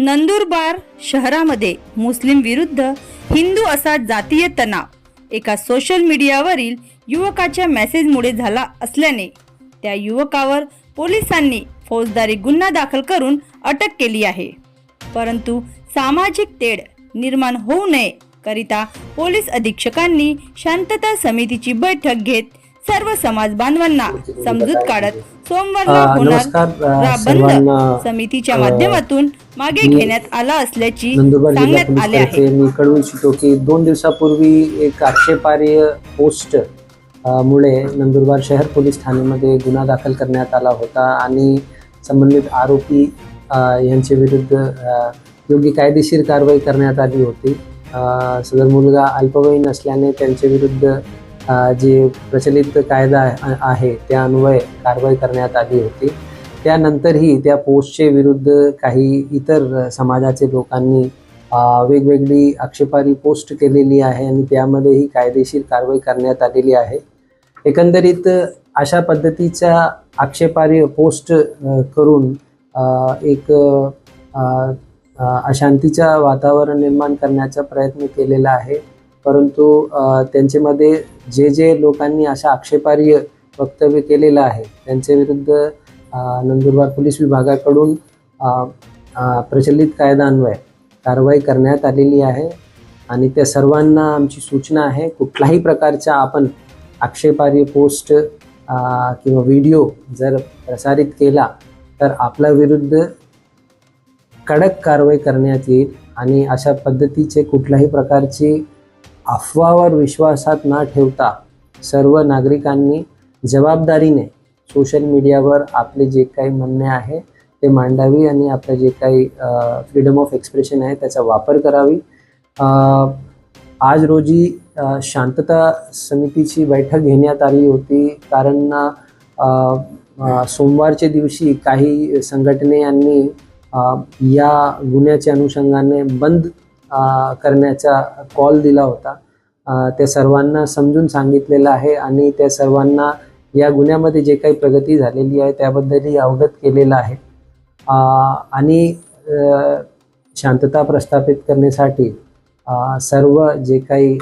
नंदुरबार शहरामध्ये मुस्लिम विरुद्ध हिंदू असा जातीय तणाव एका सोशल मीडियावरील युवकाच्या मेसेजमुळे झाला असल्याने त्या युवकावर पोलिसांनी फौजदारी गुन्हा दाखल करून अटक केली आहे. परंतु सामाजिक तेढ निर्माण होऊ नये करिता पोलीस अधीक्षकांनी शांतता समितीची बैठक घेत सर्व समाज बांधवांना समजूत काढत सोमवारला होणार बंद समितीच्या माध्यमातून मागे घेण्यात आला असल्याची सांगण्यात आले आहे. मी कळवू इच्छितो की दोन दिवसापूर्वी एक आक्षेपार्ह पोस्ट मुळे नंदुरबार शहर पोलीस ठाण्यामध्ये गुन्हा दाखल करण्यात आला होता आणि संबंधित आरोपी यांच्या विरुद्ध योग्य कायदेशीर कारवाई करण्यात आली होती. सदर मुलगा अल्पवयीन असल्याने त्यांच्या विरुद्ध अ, जे प्रचलित कायदा आहे- त्या अन्वये कारवाई करण्यात आली होती. त्यानंतरही त्या पोस्टचे विरुद्ध काही इतर समाजाचे लोकांनी वेगवेगळी आक्षेपारी पोस्ट केलेली आहे आणि त्यामध्येही कायदेशीर कारवाई करण्यात आलेली आहे. एकंदरीत अशा पद्धतीच्या आक्षेपारी पोस्ट करून एक अशांतीचा वातावरण निर्माण करण्याचा प्रयत्न केलेला आहे. परंतु त्यांच्यामध्ये जे जे लोकांनी अशा आक्षेपार्ह वक्तव्य केलेलं आहे त्यांच्या विरुद्ध नंदुरबार पोलीस विभागाकडून प्रचलित कायदान्वय कारवाई करण्यात आलेली आहे आणि त्या सर्वांना आमची सूचना आहे कुठल्याही प्रकारच्या आपण आक्षेपार्ह पोस्ट किंवा व्हिडिओ जर प्रसारित केला तर आपल्या विरुद्ध कडक कारवाई करण्यात येईल आणि अशा पद्धतीचे कुठल्याही प्रकारची अफवावर विश्वासात न ठेवता सर्व नागरिकांनी जबाबदारीने सोशल मीडियावर आपले जे काही म्हणणे आहे ते मांडावी आणि आपलं जे काही फ्रीडम ऑफ एक्सप्रेशन आहे त्याचा वापर करावी. आज रोजी शांतता समितीची बैठक घेण्यात आली होती. कारण सोमवारच्या दिवशी काही संघटनेयांनी यांनी या गुन्ह्याच्या अनुषंगाने बंद करण्याचा कॉल दिला होता. ते त्या सर्वांना समजून सांगितलेलं आहे आणि त्या सर्वांना या गुन्ह्यामध्ये जे काही प्रगती झालेली आहे त्याबद्दलही अवगत केलेलं आहे. आणि शांतता प्रस्थापित करण्यासाठी सर्व जे काही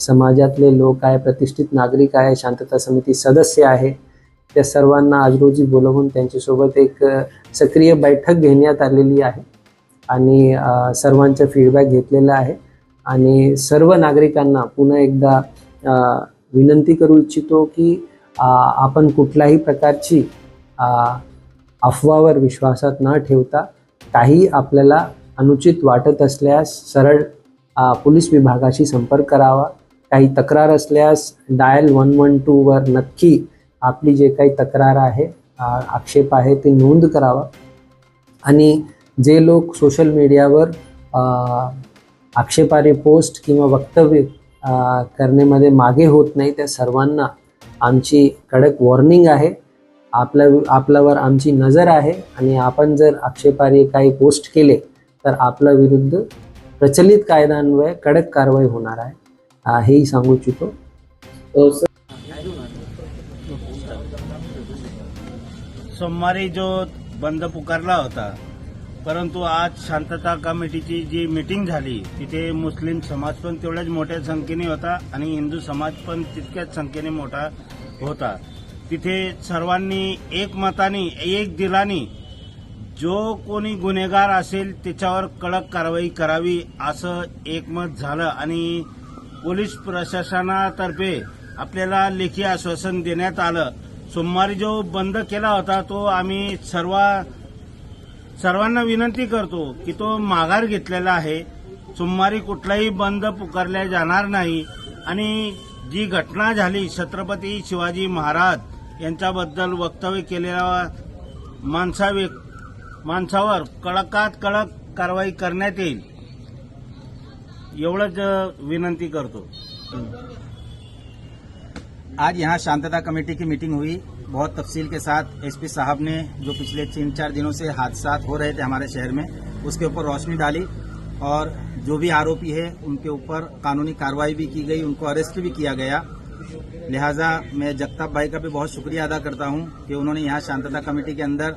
समाजातले लोक आहे प्रतिष्ठित नागरिक आहे शांतता समिती सदस्य आहे त्या सर्वांना आज रोजी बोलवून त्यांच्यासोबत एक सक्रिय बैठक घेण्यात आलेली आहे. आणि सर्वांचा फीडबॅक घेतलेला आहे. आणि सर्व नागरिकांना पुन्हा एकदा विनंती करू इच्छितो की आपण कुठल्याही प्रकारची अफवावर विश्वासात न ठेवता काही आपल्याला अनुचित वाटत असल्यास सरळ पोलीस विभागाशी संपर्क करावा. काही तक्रार असल्यास डायल वन वन टूवर नक्की आपली जे काही तक्रार आहे आक्षेप आहे ते नोंद करावा. आणि जे लोक सोशल मीडियावर अ, आक्षेपार्ह पोस्ट किंवा वक्तव्य करण्यामध्ये मागे होत नाही त्या सर्वांना आमची कडक वॉर्निंग आहे. आपल्या आपल्यावर आमची नजर आहे आणि आपण जर आक्षेपार्ह काही पोस्ट केले तर आपल्या विरुद्ध प्रचलित कायद्यान्वये कडक कारवाई होणार आहे. हेही सांगू इच्छितो. सोमवारी जो बंद पुकारला होता परंतु आज शांतता कमिटीची जी मीटिंग झाली तिथे मुस्लिम समाज पण तेवढ्याच मोठ्या संख्येने होता आणि हिंदू समाज पण तितक्याच संख्येने मोठा होता. तिथे सर्वांनी एकमताने एक दिलाने जो कोणी गुन्हेगार असेल त्याच्यावर कडक कारवाई करावी असं एकमत झालं आणि पोलीस प्रशासनातर्फे आपल्याला लेखी आश्वासन देण्यात आलं. सोमवारी जो बंद केला होता तो आम्ही सर्व सर्वांना विनंती करतो की तो माघार घेतलेला आहे. सोमवारी कुठलाही बंद पुकारल्या जाणार नाही. आणि जी घटना झाली छत्रपती शिवाजी महाराज यांच्याबद्दल वक्तव्य केलेल्या माणसा माणसावर कडकात कडक कारवाई करण्यात येईल. एवढंच विनंती करतो. आज यहाँ शांतता कमेटी की मीटिंग हुई. बहुत तफसील के साथ एसपी साहब ने जो पिछले तीन चार दिनों से हादसा हो रहे थे हमारे शहर में, उसके ऊपर रोशनी डाली और जो भी आरोपी है, उनके ऊपर कानूनी कार्रवाई भी की गई, उनको अरेस्ट भी किया गया। लिहाजा मैं जगताप भाई का भी बहुत शुक्रिया अदा करता हूँ कि उन्होंने यहाँ शांतता कमेटी के अंदर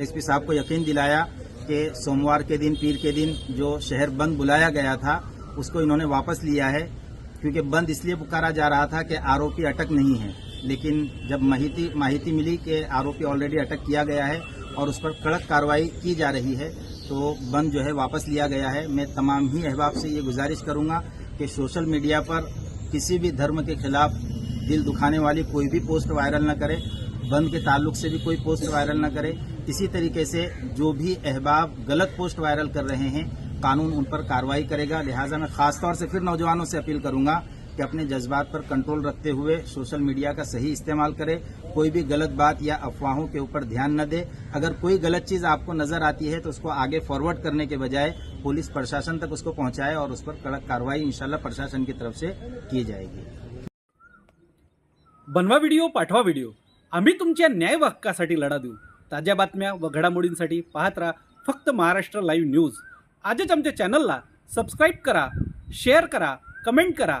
एसपी साहब को यकीन दिलाया कि सोमवार के दिन, पीर के दिन जो शहर बंद बुलाया गया था, उसको इन्होंने वापस लिया है, क्योंकि बंद इसलिए पुकारा जा रहा था कि आरोपी अटक नहीं है। लेकिन जब माहिती माहिती मिली कि आरोपी ऑलरेडी अटक किया गया है और उस पर कड़क कार्रवाई की जा रही है तो बंद जो है वापस लिया गया है। मैं तमाम ही अहबाब से ये गुजारिश करूँगा कि सोशल मीडिया पर किसी भी धर्म के खिलाफ दिल दुखाने वाली कोई भी पोस्ट वायरल न करे बंद के ताल्लुक से भी कोई पोस्ट वायरल न करे। इसी तरीके से जो भी अहबाब गलत पोस्ट वायरल कर रहे हैं, कानून उन पर कार्रवाई करेगा। लिहाजा मैं खास तौर से फिर नौजवानों से अपील करूँगा कि अपने जज्बात पर कंट्रोल रखते हुए सोशल मीडिया का सही इस्तेमाल करें कोई भी गलत बात या अफवाहों के ऊपर ध्यान न दे। अगर कोई गलत चीज आपको नजर आती है तो उसको आगे फॉरवर्ड करने के बजाय पुलिस प्रशासन तक उसको पहुंचाए और उस पर कड़क कार्रवाई इंशाल्लाह प्रशासन की तरफ से की जाएगी। बनवा व्हिडिओ पाठवा व्हिडिओ आम्ही तुमच्या न्याय हक्कासाठी लढा देऊ। ताज्या बातम्या व घडामोडींसाठी पाहत राहा फक्त महाराष्ट्र लाईव्ह न्यूज आजच आमच्या चॅनलला सबस्क्राईब करा शेअर करा कमेंट करा.